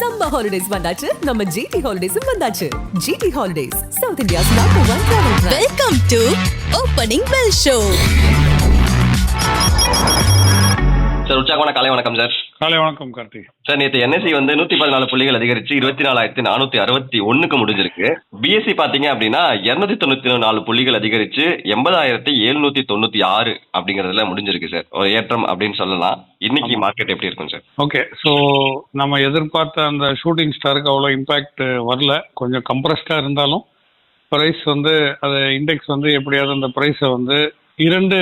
Summer holidays வந்தாச்சு. நம்ம GT ஹாலிடேஸும் வந்தாச்சு. GT holidays south India's number one travel welcome to opening bell show sir உற்சாகமான காலை வணக்கம் சார். காலை வணக்கம் கார்த்தி. சார் நேற்று என்எஸ்சி வந்து நூத்தி பதினாலு புள்ளிகள் அதிகரிச்சு இருபத்தி நாலாயிரத்தி நானூத்தி அறுபத்தி ஒண்ணுக்கு முடிஞ்சிருக்கு. பிஎஸ்சி பாத்தீங்க அப்படின்னா இருநூத்தி தொண்ணூத்தி நாலு புள்ளிகள் அதிகரிச்சு எண்பதாயிரத்தி எழுநூத்தி தொண்ணூத்தி ஆறு அப்படிங்கறதுல முடிஞ்சிருக்கு சார். ஒரு ஏற்றம் அப்படின்னு சொல்லலாம். இன்னைக்கு மார்க்கெட் எப்படி இருக்கும் சார்? ஓகே ஸோ நம்ம எதிர்பார்த்த அந்த ஷூட்டிங் ஸ்டாருக்கு அவ்வளோ இம்பேக்ட் வரல. கொஞ்சம் கம்ப்ரஸ்டாக இருந்தாலும் ப்ரைஸ் வந்து அது இண்டெக்ஸ் வந்து எப்படியாவது அந்த ப்ரைஸை வந்து இரண்டு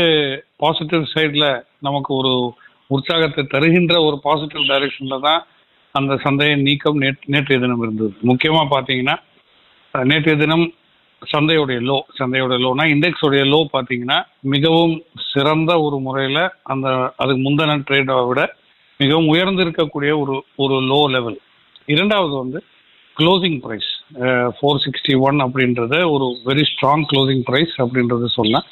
பாசிட்டிவ் சைடில் நமக்கு ஒரு உற்சாகத்தை தருகின்ற ஒரு பாசிட்டிவ் டைரக்ஷன்ல தான் அந்த சந்தையின் நீக்கம் நேற்று நேற்றைய தினம் இருந்தது. முக்கியமாக பார்த்தீங்கன்னா நேற்றைய தினம் சந்தையுடைய லோ சந்தையோட லோனா இண்டெக்ஸோடைய லோ பார்த்தீங்கன்னா மிகவும் சிறந்த ஒரு முறையில் அந்த அதுக்கு முந்தின ட்ரேடை விட மிகவும் உயர்ந்து இருக்கக்கூடிய ஒரு ஒரு லோ லெவல் இரண்டாவது வந்து closing price four sixty one அப்படின்றது ஒரு வெரி ஸ்ட்ராங் க்ளோசிங் ப்ரைஸ் அப்படின்றது சொன்னேன்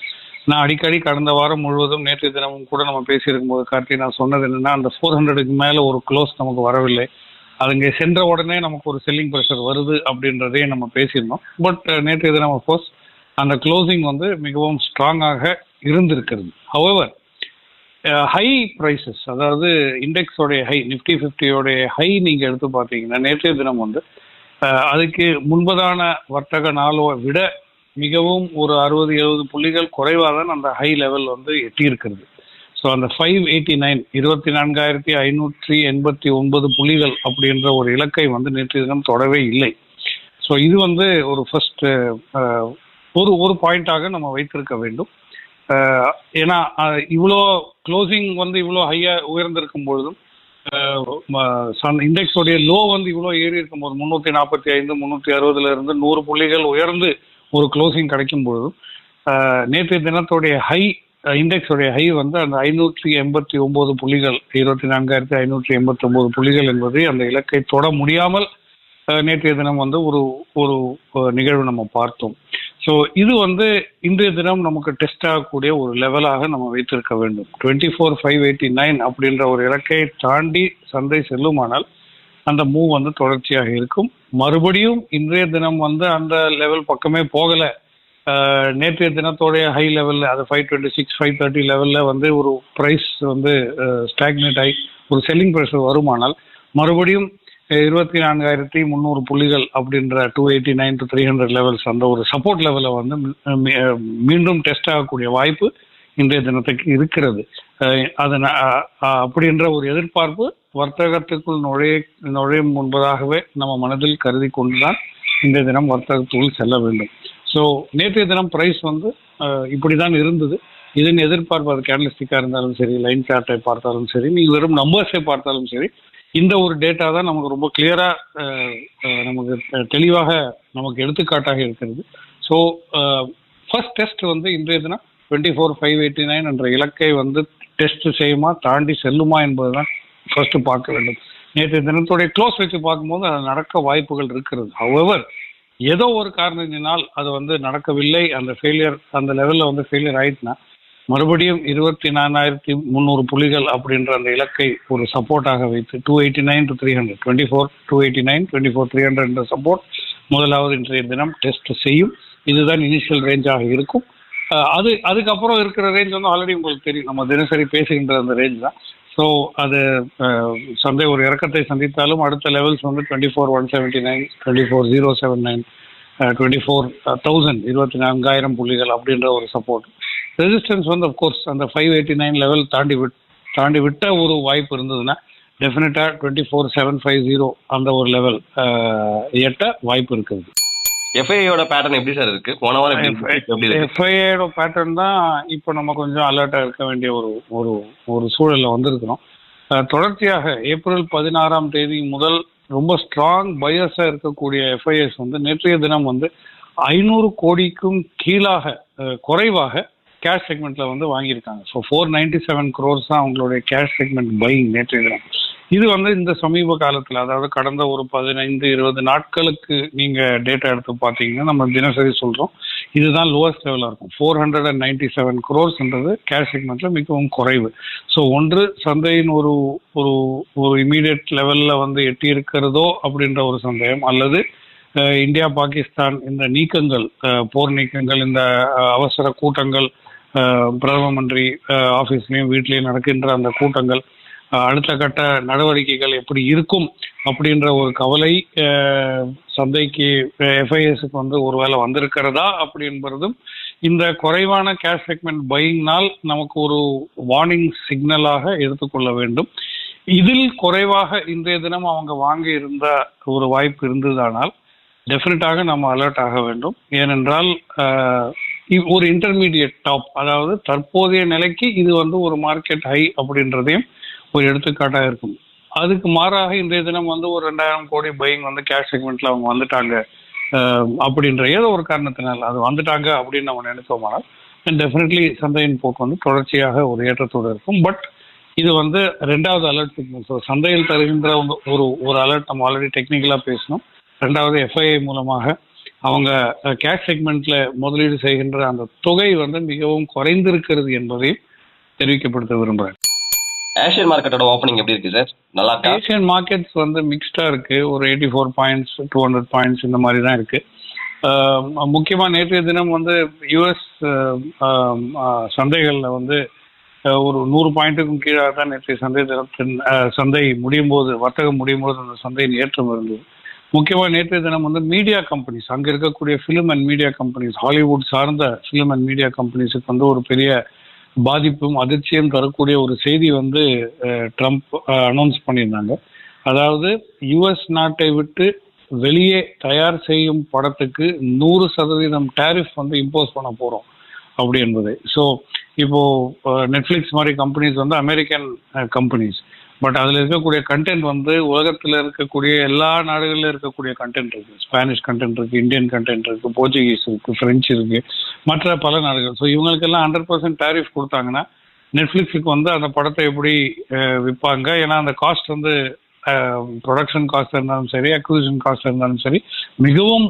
நான் அடிக்கடி கடந்த வாரம் முழுவதும் நேற்று தினமும் கூட நம்ம பேசியிருக்கும் போது கார்த்தி நான் சொன்னது என்னன்னா அந்த ஃபோர் ஹண்ட்ரடுக்கு மேலே ஒரு க்ளோஸ் நமக்கு வரவில்லை. அதுங்க சென்ற உடனே நமக்கு ஒரு செல்லிங் ப்ரெஷர் வருது அப்படின்றதே நம்ம பேசியிருந்தோம். பட் நேற்று தினம் கோர்ஸ் அந்த க்ளோசிங் வந்து மிகவும் ஸ்ட்ராங்காக இருந்திருக்கிறது. ஹவவர் ஹை ப்ரைஸஸ் அதாவது இண்டெக்ஸோடைய ஹை நிஃப்டி ஃபிஃப்டியோடைய ஹை நீங்கள் எடுத்து பார்த்தீங்கன்னா நேற்றைய தினம் வந்து அதுக்கு முன்பதான வர்த்தக நாளை விட மிகவும் ஒரு அறுபது எழுபது புள்ளிகள் குறைவாக தான் அந்த ஹை லெவல் வந்து எட்டியிருக்கிறது. ஸோ அந்த ஃபைவ் எயிட்டி நைன் இருபத்தி நான்காயிரத்தி ஐநூற்றி எண்பத்தி ஒன்பது புள்ளிகள் அப்படின்ற ஒரு இலக்கை வந்து நேற்று தினம் தொடவே இல்லை. ஸோ இது வந்து ஒரு ஃபர்ஸ்ட் ஒரு ஒரு பாயிண்டாக நம்ம வைத்திருக்க வேண்டும். ஏன்னா இவ்வளோ க்ளோசிங் வந்து இவ்வளோ ஹையாக உயர்ந்திருக்கும் பொழுதும் சன் இண்டெக்ஸோடைய லோ வந்து இவ்வளோ ஏறி இருக்கும்போது முந்நூற்றி நாற்பத்தி ஐந்து முந்நூற்றி அறுபதுல இருந்து நூறு புள்ளிகள் உயர்ந்து ஒரு க்ளோசிங் கிடைக்கும் பொழுதும் நேற்றைய தினத்துடைய ஹை இண்டெக்ஸோடைய ஹை வந்து அந்த ஐநூற்றி எண்பத்தி ஒன்பது புள்ளிகள் இருபத்தி நான்காயிரத்தி ஐநூற்றி எண்பத்தி ஒன்பது புள்ளிகள் என்பது அந்த இலக்கை தொட முடியாமல் நேற்றைய தினம் வந்து ஒரு ஒரு நிகழ்வு நம்ம பார்த்தோம். ஸோ இது வந்து இன்றைய தினம் நமக்கு டெஸ்ட் ஆகக்கூடிய ஒரு லெவலாக நம்ம வைத்திருக்க வேண்டும். Twenty four five eighty nine அப்படின்ற ஒரு இலக்கை தாண்டி சந்தை செல்லுமானால் அந்த மூவ் வந்து தொடர்ச்சியாக இருக்கும். மறுபடியும் இன்றைய தினம் வந்து அந்த லெவல் பக்கமே போகலை. நேற்றைய தினத்தோடைய ஹை லெவலில் அது five twenty six five thirty லெவலில் வந்து ஒரு ப்ரைஸ் வந்து ஸ்டாக்னேட் ஆகி ஒரு செல்லிங் ப்ரைஸ் வருமானால் மறுபடியும் இருபத்தி நான்காயிரத்தி முந்நூறு புள்ளிகள் அப்படின்ற two eighty nine to three hundred levels அந்த ஒரு சப்போர்ட் லெவலில் வந்து மீண்டும் டெஸ்ட் ஆகக்கூடிய வாய்ப்பு இன்றைய தினத்துக்கு இருக்கிறது. அது அப்படின்ற ஒரு எதிர்பார்ப்பு வர்த்தகத்துக்குள் நுழைய நுழையும் முன்பதாகவே நம்ம மனதில் கருதி கொண்டுதான் இன்றைய தினம் வர்த்தகத்துக்குள் செல்ல வேண்டும். ஸோ நேற்றைய தினம் பிரைஸ் வந்து இப்படி இப்படிதான் இருந்தது. இதன் எதிர்பார்ப்பு அது கேண்டலிஸ்டிக்காக இருந்தாலும் சரி லைன் சார்ட்டை பார்த்தாலும் சரி நீங்கள் வெறும் நம்பர்ஸை பார்த்தாலும் சரி இந்த ஒரு டேட்டா தான் நமக்கு ரொம்ப கிளியராக நமக்கு தெளிவாக நமக்கு எடுத்துக்காட்டாக இருக்கிறது. ஸோ ஃபர்ஸ்ட் டெஸ்ட் வந்து இன்றைய தினம் twenty four five eighty nine என்ற இலக்கை வந்து டெஸ்ட் செய்யுமா தாண்டி செல்லுமா என்பதுதான் ஃபர்ஸ்ட் பார்க்க வேண்டும். நேற்று தினத்துடைய க்ளோஸ் வச்சு பார்க்கும்போது அது நடக்க வாய்ப்புகள் இருக்கிறது. ஹவெவர் ஏதோ ஒரு காரணத்தினால் அது வந்து நடக்கவில்லை. அந்த ஃபெயிலியர் அந்த லெவலில் வந்து ஃபெயிலியர் ஆயிடுச்சுன்னா மறுபடியும் இருபத்தி நாலாயிரத்தி முந்நூறு புள்ளிகள் அப்படின்ற அந்த இலக்கை ஒரு சப்போர்ட்டாக வைத்து two eighty nine to three hundred twenty four two eighty nine twenty four three hundred என்ற சப்போர்ட் முதலாவது இன்றைய தினம் டெஸ்ட் செய்யும். இதுதான் இனிஷியல் ரேஞ்சாக இருக்கும். அது அதுக்கப்புறம் இருக்கிற ரேஞ்ச் வந்து ஆல்ரெடி உங்களுக்கு தெரியும். நம்ம தினசரி பேசுகின்ற அந்த ரேஞ்ச் தான். ஸோ அது சந்தை ஒரு இறக்கத்தை சந்தித்தாலும் அடுத்த லெவல்ஸ் வந்து twenty four one seventy nine twenty four zero seven nine twenty four thousand இருபத்தி நான்காயிரம் புள்ளிகள் அப்படின்ற ஒரு சப்போர்ட் ரெசிஸ்டன்ஸ் வந்து அஃப்கோர்ஸ் அந்த ஃபைவ் எயிட்டி நைன் லெவல் தாண்டி விட் தாண்டி விட்ட ஒரு வாய்ப்பு இருந்ததுன்னா டெஃபினட்டாக twenty four seven five zero அந்த ஒரு லெவல் எட்ட வாய்ப்பு இருக்குது எஃப்ஐயோட பேட்டர்ன் எப்படி சார் இருக்கு? போன வாரம் எஃப்ஐஏட பேட்டர்ன் தான் இப்போ நம்ம கொஞ்சம் அலர்ட்டாக இருக்க வேண்டிய ஒரு ஒரு ஒரு சூழலில் வந்திருக்கிறோம். தொடர்ச்சியாக ஏப்ரல் பதினாறாம் தேதி முதல் ரொம்ப ஸ்ட்ராங் பையஸாக இருக்கக்கூடிய எஃப்ஐஎஸ் வந்து நேற்றைய தினம் வந்து ஐநூறு கோடிக்கும் கீழாக குறைவாக கேஷ் செக்மெண்ட்ல வந்து வாங்கியிருக்காங்க. So four ninety seven crores தான் அவங்களுடைய கேஷ் செக்மெண்ட் பையிங் நேற்றைய தினம். இது வந்து இந்த சமீப காலத்தில் அதாவது கடந்த ஒரு பதினைந்து இருபது நாட்களுக்கு நீங்க டேட்டா எடுத்து பார்த்தீங்கன்னா நம்ம தினசரி சொல்றோம். இதுதான் லோவஸ்ட் லெவலாக இருக்கும். Four hundred and ninety seven குரோர்ஸ்ன்றது cash செக்மெண்ட்ல மிகவும் குறைவு. ஸோ ஒன்று சந்தையின் ஒரு ஒரு ஒரு இமீடியட் லெவலில் வந்து எட்டி இருக்கிறதோ அப்படின்ற ஒரு சந்தேகம் அல்லது இந்தியா பாகிஸ்தான் இந்த நீக்கங்கள் போர் நீக்கங்கள் இந்த அவசர கூட்டங்கள் பிரதம மந்திரி அஹ், வீட்லயும் நடக்கின்ற அந்த கூட்டங்கள் அடுத்த கட்ட நடவடிக்கைகள் எப்படி இருக்கும் அப்படின்ற ஒரு கவலை சந்தைக்கு எஃப்ஐஎஸ்க்கு வந்து ஒருவேளை வந்திருக்கிறதா அப்படி என்பதும் இந்த குறைவான கேஷ் செக்மெண்ட் பையிங்னால் நமக்கு ஒரு வார்னிங் சிக்னலாக எடுத்துக்கொள்ள வேண்டும். இதில் குறைவாக இன்றைய தினம் அவங்க வாங்கி இருந்த ஒரு வாய்ப்பு இருந்ததானால் டெஃபினட்டாக நம்ம அலர்ட் ஆக வேண்டும். ஏனென்றால் ஒரு இன்டர்மீடியட் டாப் அதாவது தற்போதைய நிலைக்கு இது வந்து ஒரு மார்க்கெட் ஹை அப்படின்றதையும் ஒரு எடுத்துக்காட்டாக இருக்கும். அதுக்கு மாறாக இன்றைய தினம் வந்து ஒரு ரெண்டாயிரம் கோடி பையிங் வந்து கேஷ் செக்மெண்ட்ல அவங்க வந்துட்டாங்க. அப்படின்ற ஏதோ ஒரு காரணத்தினால் அது வந்துட்டாங்க அப்படின்னு நம்ம நினைத்தோமானால் டெஃபினெட்லி சந்தையின் போக்கு வந்து தொடர்ச்சியாக ஒரு ஏற்றத்தோடு இருக்கும். பட் இது வந்து ரெண்டாவது அலர்ட் சிக்னல் ஸோ சந்தையில் தருகின்ற ஒரு- ஒரு ஒரு அலர்ட் நம்ம ஆல்ரெடி டெக்னிக்கலாக பேசணும் ரெண்டாவது எஃப்ஐஐ மூலமாக அவங்க கேஷ் செக்மெண்ட்ல முதலீடு செய்கின்ற அந்த தொகை வந்து மிகவும் குறைந்திருக்கிறது என்பதையும் தெரிவிக்கப்படுத்த விரும்புகிறேன். ஏஷியன் மார்க்கெட்டோட ஓப்பனிங் எப்படி இருக்கு சார்? நல்லா இருக்கு? ஏஷியன் மார்க்கெட்ஸ் வந்து மிக்ஸ்டா இருக்கு. ஒரு eighty four points two hundred points இந்த மாதிரி தான் இருக்கு. ஆஹ் முக்கியமா நேற்றைய தினம் வந்து யுஎஸ் சந்தைகள்ல வந்து ஒரு நூறு பாயிண்ட்டுக்கும் கீழாக தான் நேற்றைய சந்தை தினத்தின் சந்தை முடியும் போது வர்த்தகம் முடியும் போது அந்த சந்தையின் ஏற்றம் இருந்தது. முக்கியமாக நேற்றைய தினம் வந்து மீடியா கம்பெனிஸ் அங்கே இருக்கக்கூடிய film and media companies Hollywood சார்ந்த ஃபிலிம் அண்ட் மீடியா கம்பெனிஸுக்கு வந்து ஒரு பெரிய பாதிப்பும் அதிர்ச்சியும் தரக்கூடிய ஒரு செய்தி வந்து ட்ரம்ப் அனௌன்ஸ் பண்ணியிருந்தாங்க. அதாவது யுஎஸ் நாட்டை விட்டு வெளியே தயார் செய்யும் படத்துக்கு நூறு சதவீதம் டேரிஃப் வந்து இம்போஸ் பண்ண போகிறோம் அப்படி என்பது. ஸோ இப்போ நெட்ஃப்ளிக்ஸ் மாதிரி கம்பெனிஸ் வந்து அமெரிக்கன் கம்பெனிஸ் பட் அதில் இருக்கக்கூடிய கண்டென்ட் வந்து உலகத்தில் இருக்கக்கூடிய எல்லா நாடுகளிலும் இருக்கக்கூடிய கண்டென்ட் இருக்குது ஸ்பானிஷ் கண்டென்ட் இருக்குது இந்தியன் கண்டென்ட் இருக்குது போர்ச்சுகீஸ் இருக்குது ஃப்ரெஞ்சு இருக்கு மற்ற பல நாடுகள். ஸோ இவங்களுக்கெல்லாம் ஹண்ட்ரட் பர்சன்ட் டேரிஃப் கொடுத்தாங்கன்னா நெட்ஃப்ளிக்ஸுக்கு வந்து அந்த படத்தை எப்படி விற்பாங்க ஏன்னா அந்த காஸ்ட் வந்து ப்ரொடக்ஷன் காஸ்ட் இருந்தாலும் சரி அக்விசிஷன் காஸ்ட் இருந்தாலும் சரி மிகவும்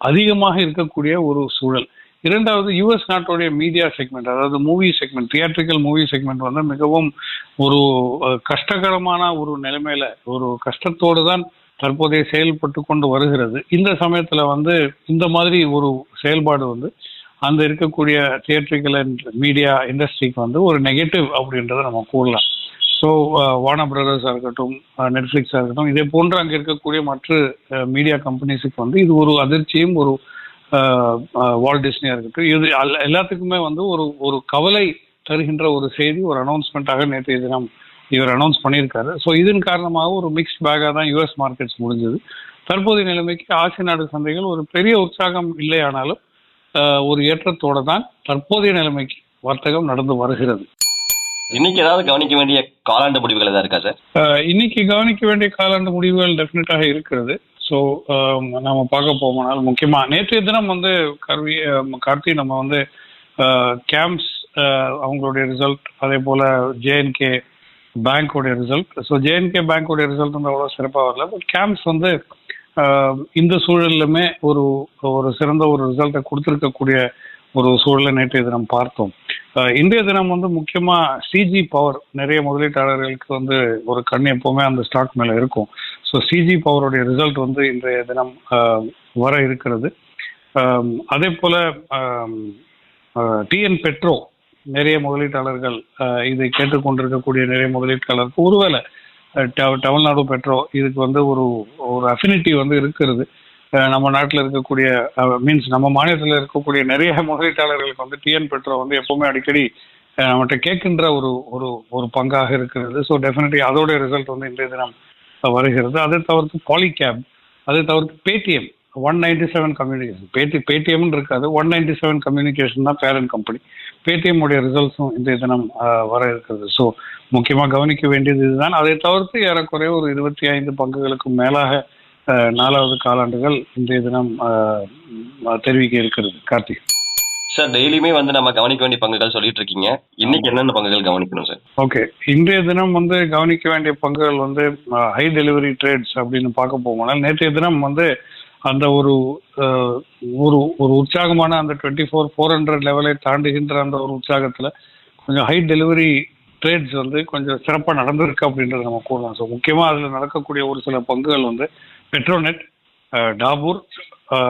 அதிகமாக இருக்கக்கூடிய ஒரு சூழல். இரண்டாவது யூஎஸ் நாட்டுடைய மீடியா செக்மெண்ட் அதாவது movie segment theatrical movie segment வந்து மிகவும் ஒரு கஷ்டகரமான ஒரு நிலைமையில ஒரு கஷ்டத்தோடு தான் தற்போதைய செயல்பட்டு கொண்டு வருகிறது. இந்த சமயத்துல வந்து இந்த மாதிரி ஒரு செயல்பாடு வந்து அந்த இருக்கக்கூடிய தியேட்ரிக்கல் அண்ட் மீடியா இண்டஸ்ட்ரிக்கு வந்து ஒரு நெகட்டிவ் அப்படின்றத நம்ம கூறலாம். ஸோ வான பிரதர்ஸாக இருக்கட்டும் நெட்ஃப்ளிக்ஸாக இருக்கட்டும் இதே போன்று அங்கே இருக்கக்கூடிய மற்ற மீடியா கம்பெனிஸுக்கு வந்து இது ஒரு அதிர்ச்சியும் ஒரு வால் டிஸ்னியாக இருக்கட்டும் இது எல்லாத்துக்குமே வந்து ஒரு ஒரு கவலை தருகின்ற ஒரு செய்தி ஒரு அனௌன்ஸ்மெண்ட்டாக நேற்றைய தினம் இவர் அனௌன்ஸ் பண்ணியிருக்காரு. ஸோ இதன் காரணமாக ஒரு மிக்ஸ்ட் பேக்காக தான் யூஎஸ் மார்க்கெட்ஸ் முடிஞ்சது. தற்போதைய நிலைமைக்கு ஆசிய நாடு சந்தைகள் ஒரு பெரிய உற்சாகம் இல்லையானாலும் ஒரு ஏற்றத்தோட தான் தற்போதைய நிலைமைக்கு வர்த்தகம் நடந்து வருகிறது. இன்னைக்கு ஏதாவது கவனிக்க வேண்டிய காலாண்டு முடிவுகள் ஏதாவது இருக்கா சார்? இன்னைக்கு கவனிக்க வேண்டிய காலாண்டு முடிவுகள் டெஃபினட்டாக இருக்கிறது. ஸோ um, நம்ம பார்க்க போனால் முக்கியமாக நேற்றைய தினம் வந்து கருவி கார்த்தி நம்ம வந்து கேம்ப்ஸ் அவங்களுடைய ரிசல்ட் அதே போல J N K பேங்க்கோடைய result. So J N K பேங்க்கோடைய result வந்து அவ்வளோ சிறப்பாக வரல. பட் கேம்ப்ஸ் வந்து இந்த சூழல்லுமே ஒரு ஒரு சிறந்த ஒரு ரிசல்ட்டை கொடுத்துருக்கக்கூடிய ஒரு சூழலை நேற்றைய தினம் பார்த்தோம். இன்றைய தினம் வந்து முக்கியமாக சிஜி பவர் நிறைய முதலீட்டாளர்களுக்கு வந்து ஒரு கண் எப்போவுமே அந்த ஸ்டாக் மேலே இருக்கும். ஸோ சிஜி பவருடைய ரிசல்ட் வந்து இன்றைய தினம் வர இருக்கிறது. அதே போல டிஎன் பெட்ரோ நிறைய முதலீட்டாளர்கள் இதை கேட்டுக்கொண்டிருக்கக்கூடிய நிறைய முதலீட்டாளருக்கு ஒருவேளை தமிழ்நாடு பெட்ரோ இதுக்கு வந்து ஒரு ஒரு அஃபினிட்டி வந்து இருக்கிறது. நம்ம நாட்டில் இருக்கக்கூடிய மீன்ஸ் நம்ம மாநிலத்தில் இருக்கக்கூடிய நிறைய முதலீட்டாளர்களுக்கு வந்து டிஎன் பெட்ரோ வந்து எப்பவுமே அடிக்கடி நம்மகிட்ட கேட்கின்ற ஒரு ஒரு ஒரு பங்காக இருக்கிறது. ஸோ டெஃபினெட்லி அதோட ரிசல்ட் வந்து இன்றைய தினம் வருகிறது. அதை தவிர்த்து பாலிகேப் அதை தவிர்த்து Paytm one ninety seven communication Bedi பேடிஎம்னு இருக்காது. ஒன் நைன்டி செவன் கம்யூனிகேஷன் தான் பேரண்ட் கம்பெனி பேடிஎம் உடைய ரிசல்ட்ஸும் இந்த தினம் வர இருக்கிறது. ஸோ முக்கியமாக கவனிக்க வேண்டியது இதுதான். அதை தவிர்த்து ஏறக்குறைய ஒரு இருபத்தி ஐந்து பங்குகளுக்கு மேலாக நாலாவது காலாண்டுகள் இன்றைய தினம் தெரிவிக்க இருக்கிறது. கார்த்திக். சார் டெய்லியுமே வந்து நம்ம கவனிக்க வேண்டிய பங்குகள் சொல்லிட்டு இருக்கீங்க இன்னைக்கு என்னென்ன பங்குகள் கவனிக்கணும் சார் ஓகே இன்றைய தினம் வந்து கவனிக்க வேண்டிய பங்குகள் வந்து ஹை டெலிவரி ட்ரேட்ஸ் அப்படின்னு பார்க்க போகணும் நேற்றைய தினம் வந்து அந்த ஒரு ஒரு ஒரு உற்சாகமான அந்த டுவெண்ட்டி ஃபோர் ஃபோர் ஹண்ட்ரட் லெவலை தாண்டுகின்ற அந்த ஒரு உற்சாகத்தில் கொஞ்சம் ஹை டெலிவரி ட்ரேட்ஸ் வந்து கொஞ்சம் சிறப்பாக நடந்திருக்கு அப்படின்றத நம்ம கூறலாம் ஸோ முக்கியமாக அதில் நடக்கக்கூடிய ஒரு சில பங்குகள் வந்து பெட்ரோநெட் டாபூர்.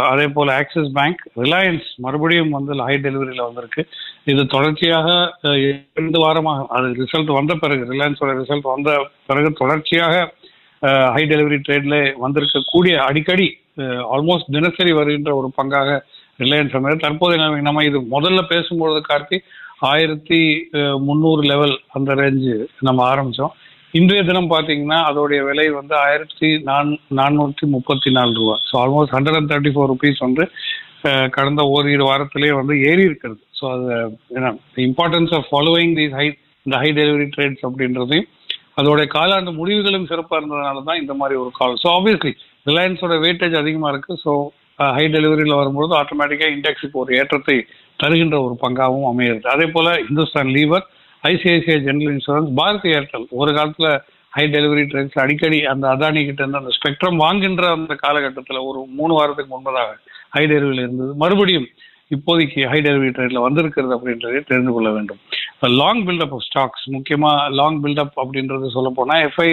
அதே போல் ஆக்சிஸ் பேங்க் ரிலையன்ஸ் மறுபடியும் வந்து ஹை டெலிவரியில் வந்திருக்கு. இது தொடர்ச்சியாக இரண்டு வாரமாக அது ரிசல்ட் வந்த பிறகு ரிலையன்ஸோட ரிசல்ட் வந்த பிறகு தொடர்ச்சியாக ஹை டெலிவரி ட்ரேட்ல வந்திருக்கக்கூடிய அடிக்கடி ஆல்மோஸ்ட் தினசரி வருகின்ற ஒரு பங்காக ரிலையன்ஸ் வந்தது. தற்போது நம்ம- நம்ம இது முதல்ல பேசும்பொழுது கார்த்தி ஆயிரத்தி முந்நூறு லெவல் அந்த ரேஞ்சு நம்ம ஆரம்பிச்சோம். இன்றைய தினம் பார்த்தீங்கன்னா அதோடைய விலை வந்து ஆயிரத்தி நான் நானூற்றி முப்பத்தி நாலு ரூபா. So almost hundred and thirty four rupees வந்து கடந்த ஓரிரு வாரத்திலே வந்து ஏறி இருக்கிறது. ஸோ அது importance of following these high இந்த ஹை டெலிவரி ட்ரேட்ஸ் அப்படின்றதையும் அதோடைய காலாண்டு முடிவுகளும் சிறப்பாக இருந்ததுனால தான் இந்த மாதிரி ஒரு கால் ஸோ ஆப்வியஸ்லி ரிலையன்ஸோட வெயிட்டேஜ் அதிகமாக இருக்கு. ஸோ ஹை டெலிவரியில் வரும்போது ஆட்டோமேட்டிக்காக இண்டெக்ஸுக்கு ஒரு ஏற்றத்தை தருகின்ற ஒரு பங்காகவும் அமையிறது. அதே போல் Hindustan lever ICICI general insurance Bharti Airtel ஒரு காலத்தில் ஹை டெலிவரி ட்ரெயின்ஸ் அடிக்கடி அந்த அதானி கிட்ட இருந்து அந்த ஸ்பெக்ட்ரம் வாங்குகின்ற அந்த காலகட்டத்தில் ஒரு மூணு வாரத்துக்கு முன்பதாக ஹை டெலிவரியில் இருந்தது. மறுபடியும் இப்போதைக்கு ஹை டெலிவரி ட்ரெயினில் வந்திருக்கிறது அப்படின்றதை தெரிந்து கொள்ள வேண்டும். லாங் பில்டப் ஆஃப் ஸ்டாக்ஸ் முக்கியமாக லாங் பில்டப் அப்படின்றது சொல்ல போனால் எஃப்ஐ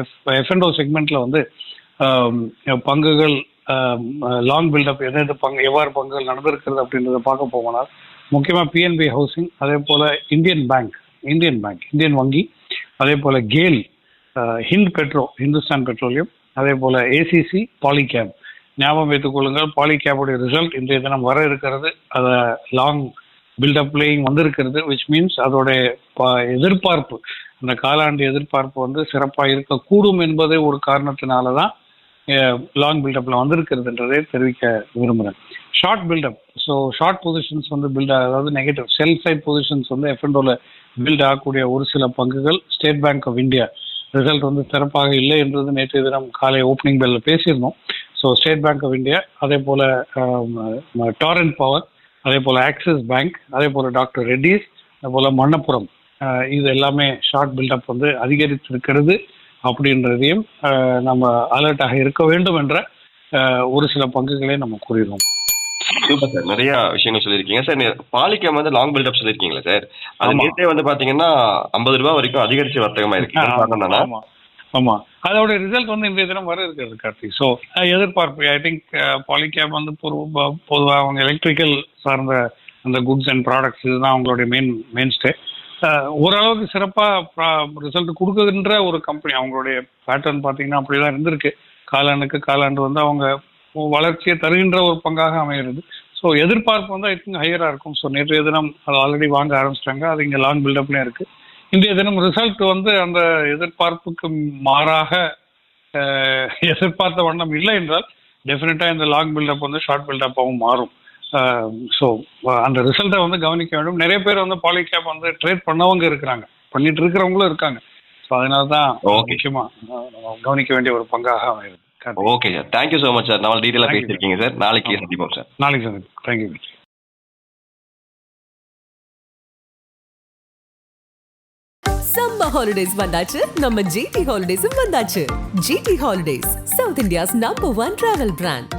எஃப் எஃப்என்டோ செக்மெண்ட்டில் வந்து um, பங்குகள் um, uh, லாங் பில்டப் எது பங்கு எவ்வாறு பங்குகள் நடந்திருக்கிறது அப்படின்றத பார்க்க போனால் முக்கியமாக பிஎன்பி ஹவுசிங் அதே போல் Indian Bank Indian Bank Indian வங்கி அதே போல் கேல் ஹிந்த் பெட்ரோ ஹிந்துஸ்தான் பெட்ரோலியம் அதே போல் ஏசிசி பாலிகேப் ஞாபகம் வைத்துக் கொள்ளுங்கள் பாலிகேபுடைய ரிசல்ட் இன்றைய தினம் வர இருக்கிறது. அதை லாங் பில்டப்லேயும் வந்திருக்கிறது விச் மீன்ஸ் அதோடைய எதிர்பார்ப்பு அந்த காலாண்டு எதிர்பார்ப்பு வந்து சிறப்பாக இருக்கக்கூடும் என்பதே ஒரு காரணத்தினால தான் லாங் பில்டப்பில் வந்திருக்கிறதுன்றதை தெரிவிக்க விரும்புகிறேன் short buildup so short positions வந்து பில்ட் அதாவது நெகட்டிவ் செல் சைட் பொசிஷன்ஸ் வந்து எஃப்என்டோவில் பில்ட் ஆகக்கூடிய ஒரு சில பங்குகள் State Bank of India result வந்து சிறப்பாக இல்லை என்றது நேற்று தினம் காலை ஓப்பனிங் பெல்ல பேசியிருந்தோம். So State Bank of India அதே போல் டாரண்ட் பவர் அதே போல் ஆக்சிஸ் பேங்க் அதே போல் டாக்டர் ரெட்டிஸ் அதே போல் மண்ணப்புரம் இது எல்லாமே ஷார்ட் பில்டப் வந்து அதிகரித்திருக்கிறது அப்படின்றதையும் நம்ம அலர்ட்டாக இருக்க வேண்டும் என்ற ஒரு சில பங்குகளை நம்ம கூறினோம் சூப்பர் சார் நிறைய விஷயங்கள் சொல்லியிருக்கீங்க. சார் பாலிக்கம் வந்து லாங் பில்டப் சொல்லியிருக்கீங்களா சார்? அது. நேற்றே வந்து பாத்தீங்கன்னா ஐம்பது ரூபாய் வரைக்கும் அதிகரிச்சு வர்த்தகமா இருக்கு? ஆமா அதோட ரிசல்ட் வந்து இன்றைய தினம் வர இருக்கிறது கார்த்தி. ஸோ எதிர்பார்ப்பு ஐ திங்க் பாலிகேப் வந்து பொதுவாக அவங்க எலக்ட்ரிக்கல் சார்ந்த அந்த குட்ஸ் அண்ட் ப்ராடக்ட்ஸ் இதுதான் அவங்களுடைய மெயின் மெயின் ஸ்டே ஓரளவுக்கு சிறப்பாக ரிசல்ட் கொடுக்குகின்ற ஒரு கம்பெனி அவங்களுடைய பேட்டர்ன் பார்த்தீங்கன்னா அப்படிதான் இருந்திருக்கு. காலாண்டுக்கு காலாண்டு வந்து அவங்க வளர்ச்சியை தருகின்ற ஒரு பங்காக அமைகிறது. ஸோ எதிர்பார்ப்பு வந்து ஐ திங்க் ஹையராக இருக்கும். ஸோ நேற்றைய தினம் அது ஆல்ரெடி வாங்க ஆரம்பிச்சிட்டாங்க. அது இங்கே லாங் பில்டப்லேயும் இருக்கு. இன்றைய தினம் ரிசல்ட் வந்து அந்த எதிர்பார்ப்புக்கு மாறாக எதிர்பார்த்த வண்ணம் இல்லை என்றால் டெஃபினட்டாக இந்த லாங் பில்டப் வந்து ஷார்ட் பில்டப்பாகவும் மாறும். ஸோ அந்த ரிசல்ட்டை வந்து கவனிக்க வேண்டும். நிறைய பேர் வந்து பாலிகேப் வந்து ட்ரேட் பண்ணவங்க இருக்கிறாங்க. பண்ணிட்டு இருக்கிறவங்களும் இருக்காங்க. ஸோ அதனால தான். முக்கியமாக கவனிக்க வேண்டிய ஒரு பங்காக அமைகிறது. Karthik. Okay sir thank you so much sir நம்ம டீட்டெயிலாக. பேசியிருக்கீங்க சார் நாளைக்கு சந்திப்போம் சார் நாளைக்கு சந்திப்போம். தேங்க்யூ சம்மர் ஹாலிடேஸ் வந்தாச்சு. நம்ம ஜிடி ஹாலிடேஸும் வந்தாச்சு. GT holidays south India's number one travel brand